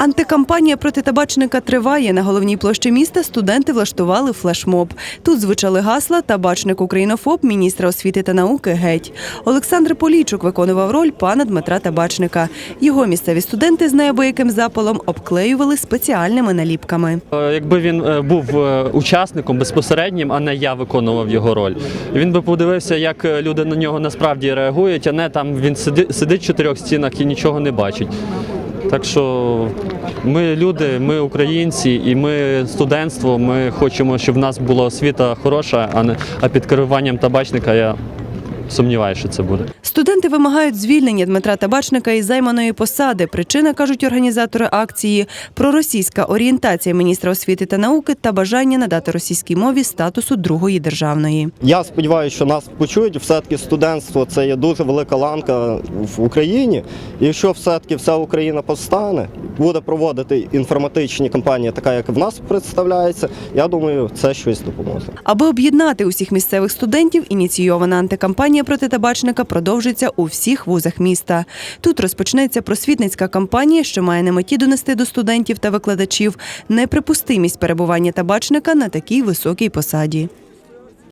Антикампанія проти табачника триває. На головній площі міста студенти влаштували флешмоб. Тут звучали гасла Табачник українофоб міністра освіти та науки геть. Олександр Полійчук виконував роль пана Дмитра Табачника. Його місцеві студенти з неабияким запалом обклеювали спеціальними наліпками. Е, Якби він е, був е, учасником безпосереднім, а не я виконував його роль, він би подивився, як люди на нього насправді реагують, а не там він сиди- сидить в чотирьох стінах і нічого не бачить. Так що ми люди, ми українці, і ми студентство. Ми хочемо, щоб в нас була освіта хороша, а не а під керуванням табачника я сумніваюся, що це буде. Студенти вимагають звільнення Дмитра Табачника із займаної посади. Причина, кажуть організатори акції, проросійська орієнтація міністра освіти та науки та бажання надати російській мові статусу другої державної. Я сподіваюся, що нас почують. Все-таки студентство це є дуже велика ланка в Україні. І якщо все-таки вся Україна повстане, буде проводити інформатичні кампанії, така як в нас представляється, я думаю, це щось допоможе. Аби об'єднати усіх місцевих студентів, ініційована антикампанія проти табачника продовжиться у всіх вузах міста. Тут розпочнеться просвітницька кампанія, що має на меті донести до студентів та викладачів неприпустимість перебування табачника на такій високій посаді.